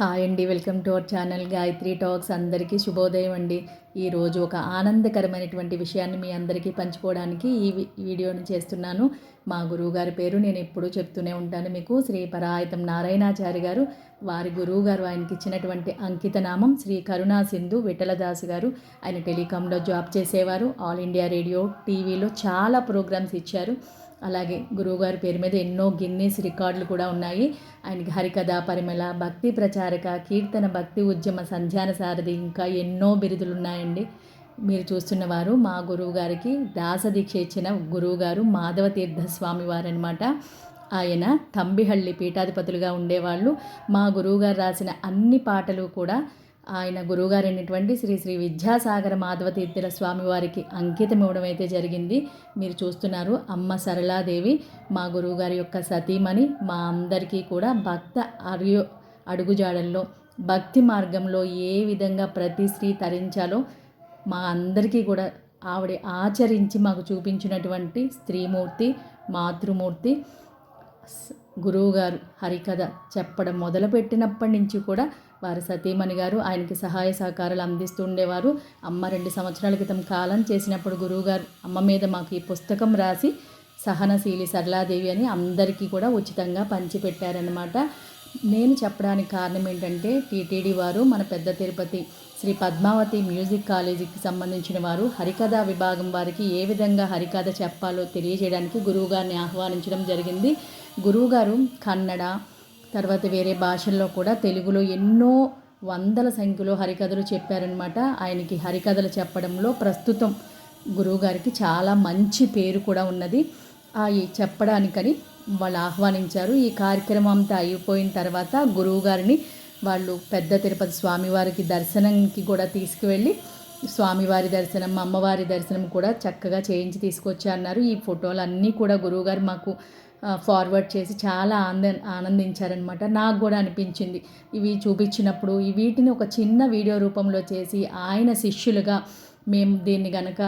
Hi అండి welcome to our channel Gayatri talks అందరికీ శుభోదయం అండి. ఈరోజు ఒక ఆనందకరమైనటువంటి విషయాన్ని మీ అందరికీ పంచుకోవడానికి ఈ వి- వీడియోని చేస్తున్నాను. మా గురువుగారి పేరు నేను ఎప్పుడూ చెప్తూనే ఉంటాను మీకు. శ్రీ పరాయతం నారాయణాచారి గారు వారి గురువు గారు ఆయనకి ఇచ్చినటువంటి అంకిత నామం శ్రీ కరుణా సింధు విఠలదాస్ గారు. ఆయన టెలికాంలో జాబ్ చేసేవారు. ఆల్ ఇండియా రేడియో టీవీలో చాలా ప్రోగ్రామ్స్ ఇచ్చారు. అలాగే గురువుగారి పేరు మీద ఎన్నో గిన్నీస్ రికార్డులు కూడా ఉన్నాయి. ఆయనకి హరికథ పరిమళ భక్తి ప్రచారక కీర్తన భక్తి ఉద్యమ సంధ్యాన సారథి ఇంకా ఎన్నో బిరుదులు ఉన్నాయండి. మీరు చూస్తున్నవారు మా గురువు గారికి దాసదీక్ష ఇచ్చిన గురువుగారు మాధవ తీర్థ స్వామి వారనమాట ఆయన తంబిహళ్ళి పీఠాధిపతులుగా ఉండేవాళ్ళు. మా గురువుగారు రాసిన అన్ని పాటలు కూడా ఆయన గురువుగారైనటువంటి శ్రీ శ్రీ విద్యాసాగర మాధవ తీర్థుల స్వామివారికి అంకితం ఇవ్వడం అయితే జరిగింది. మీరు చూస్తున్నారు అమ్మ సరళాదేవి మా గురువుగారి యొక్క సతీమణి మా అందరికీ కూడా భక్త అరియో అడుగుజాడల్లో భక్తి మార్గంలో ఏ విధంగా ప్రతి స్త్రీ తరించాలో మా అందరికీ కూడా ఆవిడ ఆచరించి మాకు చూపించినటువంటి స్త్రీమూర్తి మాతృమూర్తి గురువుగారు హరికథ చెప్పడం మొదలుపెట్టినప్పటి నుంచి కూడా వారి సతీమణి గారు ఆయనకి సహాయ సహకారాలు అందిస్తూ ఉండేవారు. అమ్మ రెండు సంవత్సరాల క్రితం కాలం చేసినప్పుడు గురువుగారు అమ్మ మీద మాకు ఈ పుస్తకం రాసి సహనశీలి సరళాదేవి అని అందరికీ కూడా ఉచితంగా పంచిపెట్టారనమాట నేను చెప్పడానికి కారణం ఏంటంటే టీటీడీ వారు మన పెద్ద తిరుపతి శ్రీ పద్మావతి మ్యూజిక్ కాలేజీకి సంబంధించిన వారు హరికథా విభాగం వారికి ఏ విధంగా హరికథ చెప్పాలో తెలియజేయడానికి గురువుగారిని ఆహ్వానించడం జరిగింది. గురువుగారు కన్నడ తర్వాత వేరే భాషల్లో కూడా తెలుగులో ఎన్నో వందల సంఖ్యలో హరికథలు చెప్పారనమాట ఆయనకి హరికథలు చెప్పడంలో ప్రస్తుతం గురువుగారికి చాలా మంచి పేరు కూడా ఉన్నది. అవి చెప్పడానికని వాళ్ళు ఆహ్వానించారు. ఈ కార్యక్రమం అంతా అయిపోయిన తర్వాత గురువుగారిని వాళ్ళు పెద్ద తిరుపతి స్వామివారికి దర్శనంకి కూడా తీసుకువెళ్ళి స్వామివారి దర్శనం అమ్మవారి దర్శనం కూడా చక్కగా చేయించి తీసుకొచ్చా అన్నారు ఈ ఫోటోలు అన్నీ కూడా గురువుగారు మాకు ఫార్వర్డ్ చేసి చాలా ఆనంద ఆనందించారనమాట నాకు కూడా అనిపించింది. ఇవి చూపించినప్పుడు వీటిని ఒక చిన్న వీడియో రూపంలో చేసి ఆయన శిష్యులుగా మేము దీన్ని గనక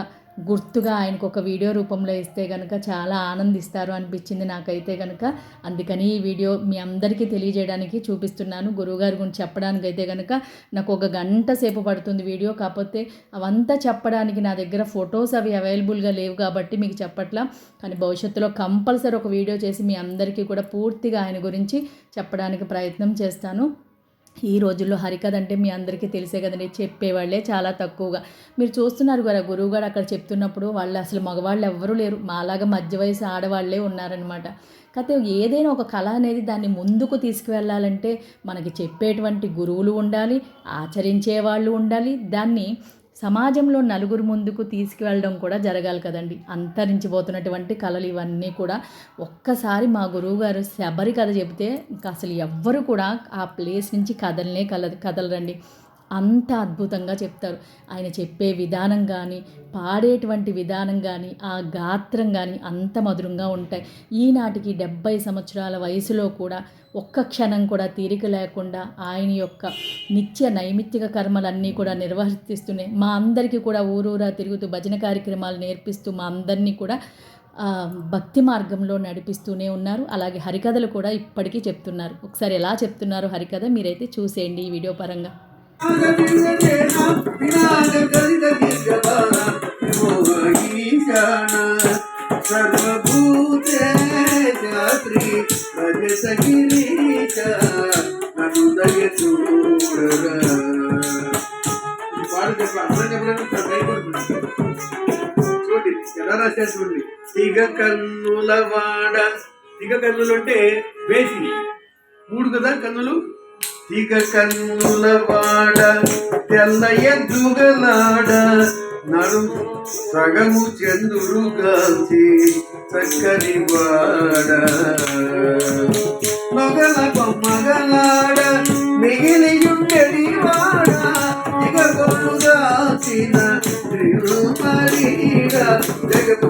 గుర్తుగా ఆయనకు ఒక వీడియో రూపంలో ఇస్తే కనుక చాలా ఆనందిస్తారు అనిపించింది నాకైతే కనుక అందుకని ఈ వీడియో మీ అందరికీ తెలియజేయడానికి చూపిస్తున్నాను. గురువుగారి గురించి చెప్పడానికి అయితే కనుక నాకు ఒక గంట సేపు పడుతుంది వీడియో. కాకపోతే అవంతా చెప్పడానికి నా దగ్గర ఫొటోస్ అవి అవైలబుల్గా లేవు కాబట్టి మీకు చెప్పట్లా. కానీ భవిష్యత్తులో కంపల్సరీ ఒక వీడియో చేసి మీ అందరికీ కూడా పూర్తిగా ఆయన గురించి చెప్పడానికి ప్రయత్నం చేస్తాను. ఈ రోజుల్లో హరికథ అంటే మీ అందరికీ తెలిసే కదండి చెప్పేవాళ్ళే చాలా తక్కువగా. మీరు చూస్తున్నారు కదా గురువుగారు అక్కడ చెప్తున్నప్పుడు వాళ్ళు అసలు మగవాళ్ళు ఎవ్వరూ లేరు. మాలాగా మధ్య వయసు ఆడవాళ్ళే ఉన్నారనమాట కాకపోతే ఏదైనా ఒక కళ అనేది దాన్ని ముందుకు తీసుకువెళ్ళాలంటే మనకి చెప్పేటువంటి గురువులు ఉండాలి ఆచరించే వాళ్ళు ఉండాలి. దాన్ని సమాజంలో నలుగురు ముందుకు తీసుకువెళ్ళడం కూడా జరగాలి కదండి. అంతరించిపోతున్నటువంటి కళలు ఇవన్నీ కూడా ఒక్కసారి మా గురువుగారు శబరి కథ చెబితే ఇంకా అసలు ఎవ్వరు కూడా ఆ ప్లేస్ నుంచి కదలనే కల కదలరండి. అంత అద్భుతంగా చెప్తారు. ఆయన చెప్పే విధానం కానీ పాడేటువంటి విధానం కానీ ఆ గాత్రం కానీ అంత మధురంగా ఉంటాయి. ఈనాటికి డెబ్బై సంవత్సరాల వయసులో కూడా ఒక్క క్షణం కూడా తీరిక లేకుండా ఆయన యొక్క నిత్య నైమిత్తిక కర్మలన్నీ కూడా నిర్వర్తిస్తున్నాయి మా అందరికీ కూడా ఊరూరా తిరుగుతూ భజన కార్యక్రమాలు నేర్పిస్తూ మా అందరినీ కూడా భక్తి మార్గంలో నడిపిస్తూనే ఉన్నారు. అలాగే హరికథలు కూడా ఇప్పటికీ చెప్తున్నారు. ఒకసారి ఎలా చెప్తున్నారు హరికథ మీరైతే చూసేయండి ఈ వీడియో పరంగా. సర్వభూతే జాత్రి భజసగిరీశ నన్ను దయ చూడరా అందరం చెప్పడానికి చూడండి ఎలా రాశారు చూడండి తిగ కన్నుల వాడ. తిగ కన్నులు అంటే వేసి. మూడు కదా కన్నులు? తిగ కన్నుల వాడ తెల్ల ఎద్దుగలాడ నడు సగము చంద్రుగాల్చి చక్కని వాడ. మగల బొమ్మగలాడ మిగిలియుండెడి వాడ ఇక కొనుగాల్చిన తిరుమలీడ జగపు